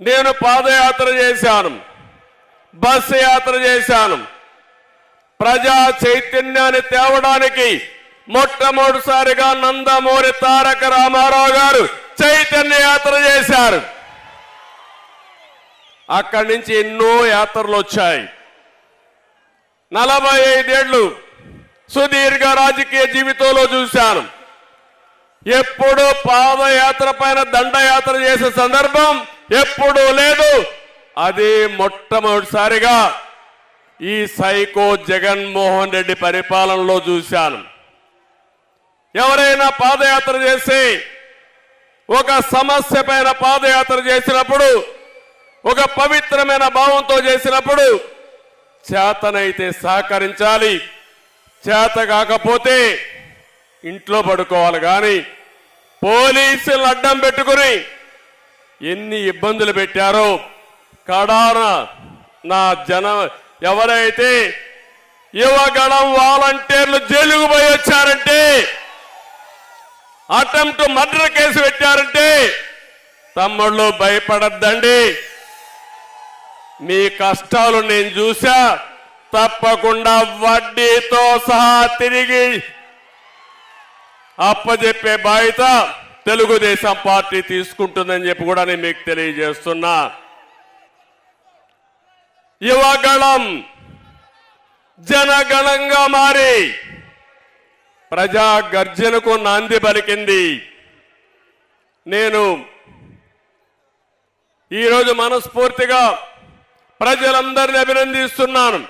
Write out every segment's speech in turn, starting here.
నేను పాదయాత్ర చేశాను. బస్సు యాత్ర చేశాను. ప్రజా చైతన్యాన్ని తేవడానికి మొట్టమొదటిసారిగా నందమూరి తారక రామారావు గారు చైతన్య యాత్ర చేశారు. అక్కడి నుంచి ఎన్నో యాత్రలు వచ్చాయి. నలభై ఐదేళ్ళు సుదీర్ఘ రాజకీయ జీవితంలో చూశాను. ఎప్పుడు పాదయాత్ర పైన దండయాత్ర చేసే సందర్భం ఎప్పుడూ లేదు. అది మొట్టమొదటిసారిగా ఈ సైకో జగన్మోహన్ రెడ్డి పరిపాలనలో చూశాను. ఎవరైనా పాదయాత్ర చేసి ఒక సమస్య పైన పాదయాత్ర చేసినప్పుడు ఒక పవిత్రమైన భావంతో చేసినప్పుడు చేతనైతే సహకరించాలి. చేత కాకపోతే ఇంట్లో పడుకోవాలి. కానీ పోలీసులు అడ్డం పెట్టుకుని ఎన్ని ఇబ్బందులు పెట్టారో. కడాన నా జన ఎవరైతే యువగణం వాలంటీర్లు జైలుకు పోయి వచ్చారంటే అటెంప్ట్ మర్డర్ కేసు పెట్టారంటే తమ్ముళ్ళు భయపడద్దండి. మీ కష్టాలు నేను చూసా తప్పకుండా వడ్డీతో సహా తిరిగి అప్పజెప్పే బాధ్యత తెలుగుదేశం పార్టీ తీసుకుంటుందని చెప్పి కూడా నేను మీకు తెలియజేస్తున్నా. యువగణం జనగణంగా మారి ప్రజా గర్జనకు నాంది పలికింది. నేను ఈరోజు మనస్ఫూర్తిగా ప్రజలందరిని అభినందిస్తున్నాను.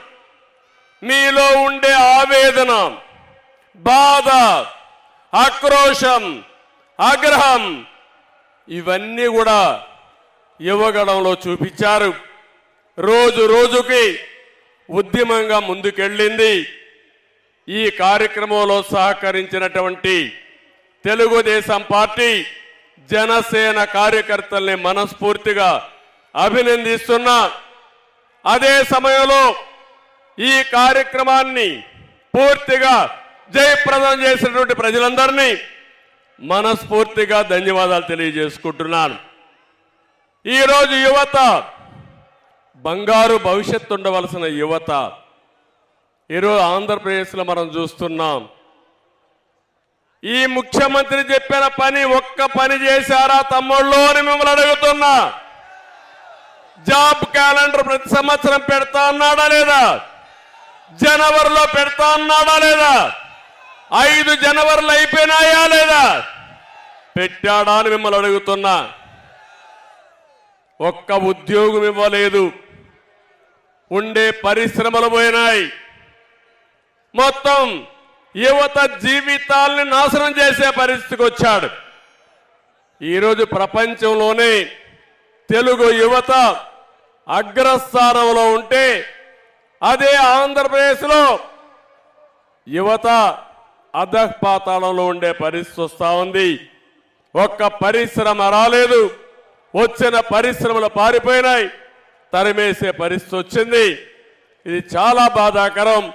మీలో ఉండే ఆవేదన బాధ ఆక్రోశం ఆగ్రహం. ఇవన్నీ కూడా యువగడంలో చూపించారు. రోజు రోజుకి ఉద్యమంగా ముందుకెళ్ళింది. ఈ కార్యక్రమంలో సహకరించినటువంటి తెలుగుదేశం పార్టీ జనసేన కార్యకర్తల్ని మనస్ఫూర్తిగా అభినందిస్తున్నా అదే సమయంలో ఈ కార్యక్రమాన్ని పూర్తిగా జయప్రదం చేసినటువంటి ప్రజలందరినీ మనస్ఫూర్తిగా ధన్యవాదాలు తెలియజేసుకుంటున్నాను. ఈరోజు యువత బంగారు భవిష్యత్తు ఉండవలసిన యువత ఈరోజు ఆంధ్రప్రదేశ్లో మనం చూస్తున్నాం. ఈ ముఖ్యమంత్రి చెప్పిన పని ఒక్క పని చేశారా తమ్ముళ్ళు అని మిమ్మల్ని అడుగుతున్నా. జాబ్ క్యాలెండర్ ప్రతి సంవత్సరం పెడతా అన్నాడా లేదా? జనవరిలో పెడతా అన్నాడా లేదా? ఐదు జనవరిలు అయిపోయినాయా లేదా? పెట్టాడా అని మిమ్మల్ని అడుగుతున్నా. ఒక్క ఉద్యోగం ఇవ్వలేదు. ఉండే పరిశ్రమలు పోయినాయి. మొత్తం యువత జీవితాల్ని నాశనం చేసే పరిస్థితికి వచ్చాడు. ఈరోజు ప్రపంచంలోనే తెలుగు యువత అగ్రస్థానంలో ఉంటే అదే ఆంధ్రప్రదేశ్లో యువత అధపాతాళంలో ఉండే పరిస్థితి వస్తూ ఉంది. ఒక్క పరిశ్రమ రాలేదు. వచ్చిన పరిశ్రమలు పారిపోయినాయి. తరిమేసే పరిస్థితి వచ్చింది. ఇది చాలా బాధాకరం.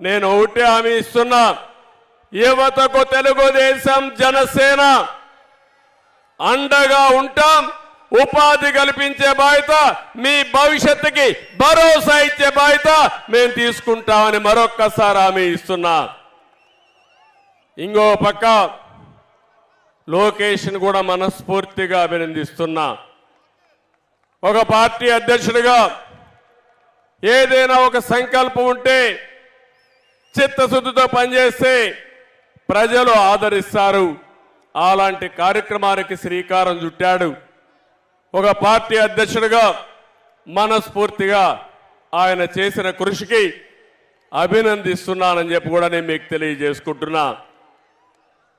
నేను ఒకటే హామీ ఇస్తున్నా. యువతకు తెలుగుదేశం జనసేన అండగా ఉంటాం. ఉపాధి కల్పించే బాధ్యత మీ భవిష్యత్తుకి భరోసా ఇచ్చే బాధ్యత మేము తీసుకుంటామని మరొక్కసారి హామీ ఇస్తున్నా. ఇంకో పక్క లోకేష్ని కూడా మనస్ఫూర్తిగా అభినందిస్తున్నా. ఒక పార్టీ అధ్యక్షుడిగా ఏదైనా ఒక సంకల్పం ఉంటే చిత్తశుద్ధితో పనిచేస్తే ప్రజలు ఆదరిస్తారు. అలాంటి కార్యక్రమానికి శ్రీకారం చుట్టాడు. ఒక పార్టీ అధ్యక్షుడిగా మనస్ఫూర్తిగా ఆయన చేసిన కృషికి అభినందిస్తున్నానని చెప్పి కూడా నేను మీకు తెలియజేసుకుంటున్నా.